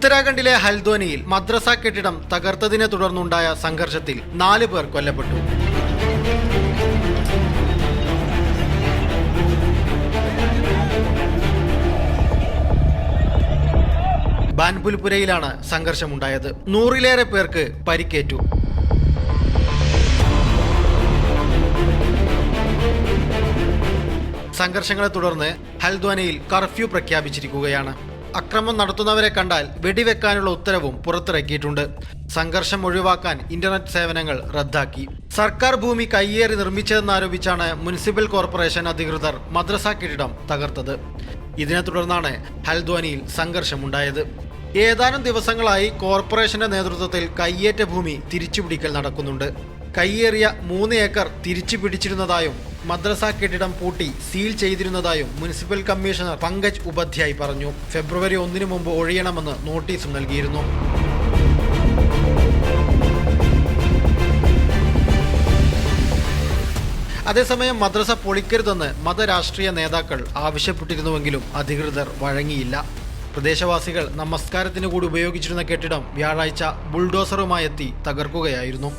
ഉത്തരാഖണ്ഡിലെ ഹൽദ്വാനിയിൽ മദ്രസ കെട്ടിടം തകർത്തതിനെ തുടർന്നുണ്ടായ സംഘർഷത്തിൽ നാല് പേർ കൊല്ലപ്പെട്ടു. ബാൻപുൽപുരയിലാണ് സംഘർഷമുണ്ടായത്. നൂറിലേറെ പേർക്ക് പരിക്കേറ്റു. സംഘർഷങ്ങളെ തുടർന്ന് ഹൽദ്വാനിയിൽ കർഫ്യൂ പ്രഖ്യാപിച്ചിരിക്കുകയാണ്. അക്രമം നടത്തുന്നവരെ കണ്ടാൽ വെടിവെക്കാനുള്ള ഉത്തരവും പുറത്തിറക്കിയിട്ടുണ്ട്. സംഘർഷം ഒഴിവാക്കാൻ ഇന്റർനെറ്റ് സേവനങ്ങൾ റദ്ദാക്കി. സർക്കാർ ഭൂമി കയ്യേറി നിർമ്മിച്ചതെന്നാരോപിച്ചാണ് മുനിസിപ്പൽ കോർപ്പറേഷൻ അധികൃതർ മദ്രസ കെട്ടിടം തകർത്തത്. ഇതിനെ തുടർന്നാണ് ഹൽദ്വാനിയിൽ സംഘർഷമുണ്ടായത്. ഏതാനും ദിവസങ്ങളായി കോർപ്പറേഷന്റെ നേതൃത്വത്തിൽ കയ്യേറ്റ ഭൂമി തിരിച്ചുപിടിക്കൽ നടക്കുന്നുണ്ട്. കയ്യേറിയ മൂന്ന് ഏക്കർ തിരിച്ചു പിടിച്ചിരുന്നതായും മദ്രസ കെട്ടിടം പൂട്ടി സീൽ ചെയ്തിരുന്നതായും മുനിസിപ്പൽ കമ്മീഷണർ പങ്കജ് ഉപാധ്യായ് പറഞ്ഞു. ഫെബ്രുവരി ഒന്നിനു മുമ്പ് ഒഴിയണമെന്ന് നോട്ടീസും നൽകിയിരുന്നു. അതേസമയം മദ്രസ പൊളിക്കരുതെന്ന് മതരാഷ്ട്രീയ നേതാക്കൾ ആവശ്യപ്പെട്ടിരുന്നുവെങ്കിലും അധികൃതർ വഴങ്ങിയില്ല. പ്രദേശവാസികൾ നമസ്കാരത്തിന് കൂടി ഉപയോഗിച്ചിരുന്ന കെട്ടിടം വ്യാഴാഴ്ച ബുൾഡോസറുമായെത്തി തകർക്കുകയായിരുന്നു.